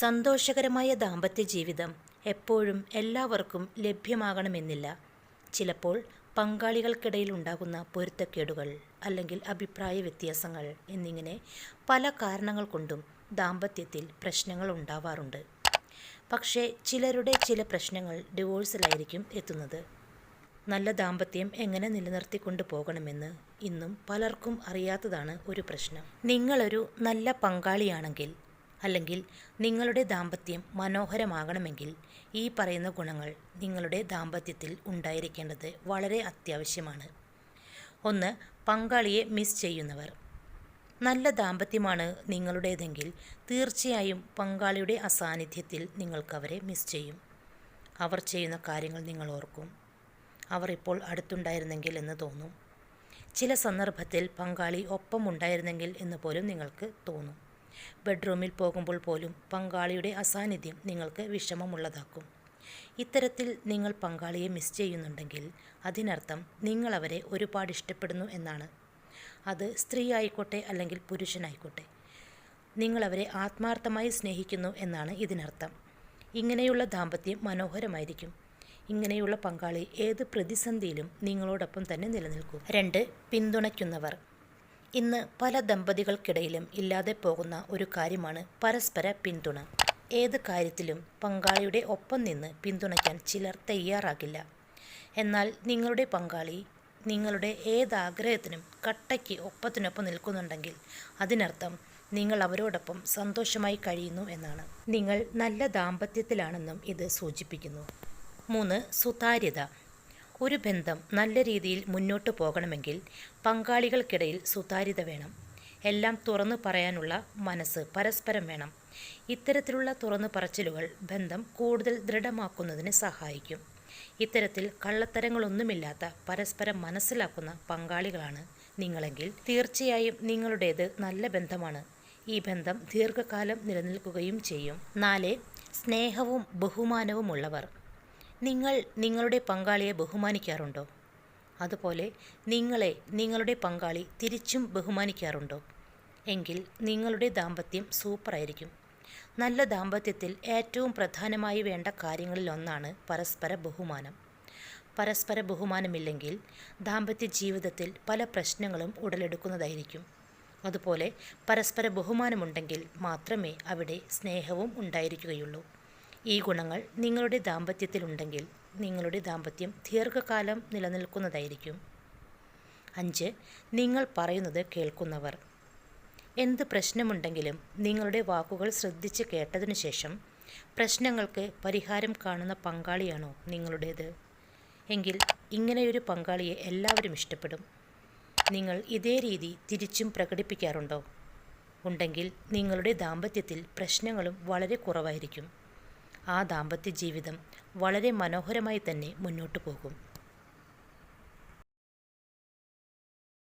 സന്തോഷകരമായ ദാമ്പത്യ ജീവിതം എപ്പോഴും എല്ലാവർക്കും ലഭ്യമാകണമെന്നില്ല. ചിലപ്പോൾ പങ്കാളികൾക്കിടയിൽ ഉണ്ടാകുന്ന പൊരുത്തക്കേടുകൾ അല്ലെങ്കിൽ അഭിപ്രായ വ്യത്യാസങ്ങൾ എന്നിങ്ങനെ പല കാരണങ്ങൾ കൊണ്ടും ദാമ്പത്യത്തിൽ പ്രശ്നങ്ങൾ ഉണ്ടാവാറുണ്ട്. പക്ഷേ ചിലരുടെ ചില പ്രശ്നങ്ങൾ ഡിവോഴ്സിലായിരിക്കും എത്തുന്നത്. നല്ല ദാമ്പത്യം എങ്ങനെ നിലനിർത്തിക്കൊണ്ട് പോകണമെന്ന് ഇന്നും പലർക്കും അറിയാത്തതാണ് ഒരു പ്രശ്നം. നിങ്ങളൊരു നല്ല പങ്കാളിയാണെങ്കിൽ അല്ലെങ്കിൽ നിങ്ങളുടെ ദാമ്പത്യം മനോഹരമാകണമെങ്കിൽ ഈ പറയുന്ന ഗുണങ്ങൾ നിങ്ങളുടെ ദാമ്പത്യത്തിൽ ഉണ്ടായിരിക്കേണ്ടത് വളരെ അത്യാവശ്യമാണ്. ഒന്ന് പങ്കാളിയെ മിസ് ചെയ്യുന്നവർ. നല്ല ദാമ്പത്യമാണ് നിങ്ങളുടേതെങ്കിൽ തീർച്ചയായും പങ്കാളിയുടെ അസാന്നിധ്യത്തിൽ നിങ്ങൾക്കവരെ മിസ് ചെയ്യും. അവർ ചെയ്യുന്ന കാര്യങ്ങൾ നിങ്ങൾ ഓർക്കും. അവർ ഇപ്പോൾ അടുത്തുണ്ടായിരുന്നെങ്കിൽ എന്ന് തോന്നും. ചില സന്ദർഭത്തിൽ പങ്കാളി ഒപ്പം ഉണ്ടായിരുന്നെങ്കിൽ എന്ന് പോലും നിങ്ങൾക്ക് തോന്നും. ബെഡ്റൂമിൽ പോകുമ്പോൾ പോലും പങ്കാളിയുടെ അസാന്നിധ്യം നിങ്ങൾക്ക് വിഷമമുള്ളതാക്കും. ഇത്തരത്തിൽ നിങ്ങൾ പങ്കാളിയെ മിസ് ചെയ്യുന്നുണ്ടെങ്കിൽ അതിനർത്ഥം നിങ്ങൾ അവരെ ഒരുപാട് ഇഷ്ടപ്പെടുന്നു എന്നാണ്. അത് സ്ത്രീ ആയിക്കോട്ടെ അല്ലെങ്കിൽ പുരുഷനായിക്കോട്ടെ നിങ്ങളവരെ ആത്മാർത്ഥമായി സ്നേഹിക്കുന്നു എന്നാണ് ഇതിനർത്ഥം. ഇങ്ങനെയുള്ള ദാമ്പത്യം മനോഹരമായിരിക്കും. ഇങ്ങനെയുള്ള പങ്കാളി ഏത് പ്രതിസന്ധിയിലും നിങ്ങളോടൊപ്പം തന്നെ നിലനിൽക്കും. രണ്ട് പിന്തുണയ്ക്കുന്നവർ. ഇന്ന് പല ദമ്പതികൾക്കിടയിലും ഇല്ലാതെ പോകുന്ന ഒരു കാര്യമാണ് പരസ്പര പിന്തുണ. ഏത് കാര്യത്തിലും പങ്കാളിയുടെ ഒപ്പം നിന്ന് പിന്തുണയ്ക്കാൻ ചിലർ തയ്യാറാകില്ല. എന്നാൽ നിങ്ങളുടെ പങ്കാളി നിങ്ങളുടെ ഏതാഗ്രഹത്തിനും കട്ടയ്ക്ക് ഒപ്പത്തിനൊപ്പം നിൽക്കുന്നുണ്ടെങ്കിൽ അതിനർത്ഥം നിങ്ങൾ അവരോടൊപ്പം സന്തോഷമായി കഴിയുന്നു എന്നാണ്. നിങ്ങൾ നല്ല ദാമ്പത്യത്തിലാണെന്നും ഇത് സൂചിപ്പിക്കുന്നു. മൂന്ന് സുതാര്യത. ഒരു ബന്ധം നല്ല രീതിയിൽ മുന്നോട്ട് പോകണമെങ്കിൽ പങ്കാളികൾക്കിടയിൽ സുതാര്യത വേണം. എല്ലാം തുറന്നു പറയാനുള്ള മനസ്സ് പരസ്പരം വേണം. ഇത്തരത്തിലുള്ള തുറന്നു പറച്ചിലുകൾ ബന്ധം കൂടുതൽ ദൃഢമാക്കുന്നതിന് സഹായിക്കും. ഇത്തരത്തിൽ കള്ളത്തരങ്ങളൊന്നുമില്ലാത്ത പരസ്പരം മനസ്സിലാക്കുന്ന പങ്കാളികളാണ് നിങ്ങളെങ്കിൽ തീർച്ചയായും നിങ്ങളുടേത് നല്ല ബന്ധമാണ്. ഈ ബന്ധം ദീർഘകാലം നിലനിൽക്കുകയും ചെയ്യും. നാല് സ്നേഹവും ബഹുമാനവുമുള്ളവർ. നിങ്ങൾ നിങ്ങളുടെ പങ്കാളിയെ ബഹുമാനിക്കാറുണ്ടോ? അതുപോലെ നിങ്ങളെ നിങ്ങളുടെ പങ്കാളി തിരിച്ചും ബഹുമാനിക്കാറുണ്ടോ? എങ്കിൽ നിങ്ങളുടെ ദാമ്പത്യം സൂപ്പറായിരിക്കും നല്ല ദാമ്പത്യത്തിൽ ഏറ്റവും പ്രധാനമായി വേണ്ട കാര്യങ്ങളിൽ ഒന്നാണ് പരസ്പര ബഹുമാനം. പരസ്പര ബഹുമാനമില്ലെങ്കിൽ ദാമ്പത്യ ജീവിതത്തിൽ പല പ്രശ്നങ്ങളും ഉടലെടുക്കുന്നതായിരിക്കും. അതുപോലെ പരസ്പര ബഹുമാനമുണ്ടെങ്കിൽ മാത്രമേ അവിടെ സ്നേഹവും ഉണ്ടായിരിക്കുകയുള്ളൂ. ഈ ഗുണങ്ങൾ നിങ്ങളുടെ ദാമ്പത്യത്തിലുണ്ടെങ്കിൽ നിങ്ങളുടെ ദാമ്പത്യം ദീർഘകാലം നിലനിൽക്കുന്നതായിരിക്കും. അഞ്ച് നിങ്ങൾ പറയുന്നത് കേൾക്കുന്നവർ. എന്ത് പ്രശ്നമുണ്ടെങ്കിലും നിങ്ങളുടെ വാക്കുകൾ ശ്രദ്ധിച്ച് കേട്ടതിനു ശേഷം പ്രശ്നങ്ങൾക്ക് പരിഹാരം കാണുന്ന പങ്കാളിയാണോ നിങ്ങളുടേത്? എങ്കിൽ ഇങ്ങനെയൊരു പങ്കാളിയെ എല്ലാവരും ഇഷ്ടപ്പെടും. നിങ്ങൾ ഇതേ രീതി തിരിച്ചും പ്രകടിപ്പിക്കാറുണ്ടോ? ഉണ്ടെങ്കിൽ നിങ്ങളുടെ ദാമ്പത്യത്തിൽ പ്രശ്നങ്ങളും വളരെ കുറവായിരിക്കും. ആ ദാമ്പത്യ ജീവിതം വളരെ മനോഹരമായി തന്നെ മുന്നോട്ട് പോകും